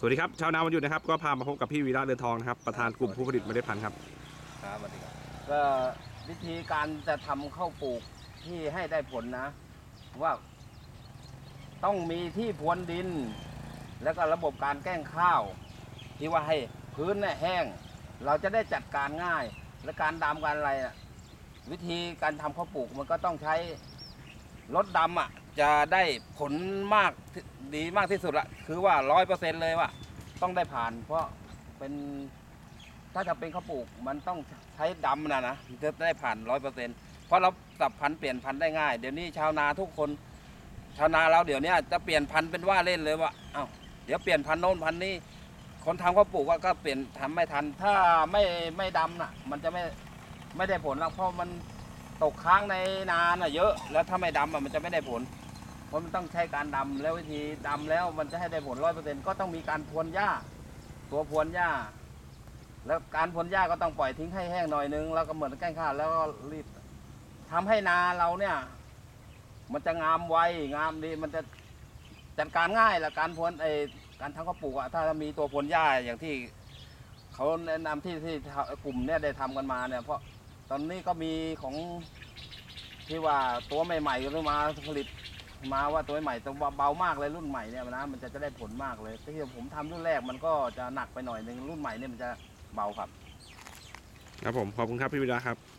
สวัสดีครับชาวนาวันหยุดนะครับก็พามาพบกับพี่วีระเดือนทองนะครับประธานกลุ่มผู้ผลิตเมล็ดพันธุ์ครับครับสวัสดีครับก็วิธีการจะทำข้าวปลูกที่ให้ได้ผลนะ ว่า ต้องมีที่พรวนดิน แล้วก็ระบบการแกล้งข้าว ที่ว่าให้พื้นเนี่ยแห้ง เราจะได้จัดการง่าย และการดำการอะไรน่ะวิธีการทำข้าวปลูกมันก็ต้องใช้รถดำอะ จะได้ผลมากดีมากที่สุดละคือว่าร้อยเปอร์เซ็นเลยว่า ต้องได้ผ่าน เพราะเป็นถ้าจะเป็นข้าวปลูกมันต้องใช้ดำนะนะจะได้ผ่านร้อยเปอร์เซ็นเพราะเราสับพันธุ์เปลี่ยนพันธุ์ได้ง่าย เดี๋ยวนี้ชาวนาทุกคน ชาวนาเราเดี๋ยวนี้จะเปลี่ยนพันธุ์เป็นว่าเล่นเลยว่าเอ้าเดี๋ยวเปลี่ยนพันธุ์โน้นพันธุ์นี้คนทำข้าวปลูกก็เปลี่ยนทำไม่ทัน ถ้าไม่ไม่ดำน่ะ มันจะไม่ไม่ได้ผลหรอกเพราะมันตกค้างในนานอะเยอะ แล้วถ้าไม่ดำอะมันจะไม่ได้ผล เพราะมันต้องใช้การดำแล้ววิธีดำแล้วมันจะให้ได้ผลร้อยเปอร์เซ็นต์ก็ต้องมีการพรวนหญ้า ตัวพรวนหญ้า แล้วการพรวนหญ้าก็ต้องปล่อยทิ้งให้แห้งหน่อยนึงแล้วก็เหมือนแกล้งข้าวแล้วก็รีบทำให้นาเราเนี่ย มันจะงามไวงามดีมันจะจัดการง่ายละการพรวนไอการทำข้าวปลูกอะถ้ามีตัวพรวนหญ้าอย่างที่เขาแนะนำที่ที่กลุ่มเนี่ยได้ทำกันมาเนี่ย เพราะตอนนี้ก็มีของที่ว่าตัวใหม่ๆก็มาผลิต มาว่าตัวใหม่ตัวเบามากเลยรุ่นใหม่เนี่ยนะมันจะจะได้ผลมากเลยที่ผมทำรุ่นแรกมันก็จะหนักไปหน่อยหนึ่งรุ่นใหม่เนี่ยมันจะเบาครับครับผมขอบคุณครับพี่วิระครับ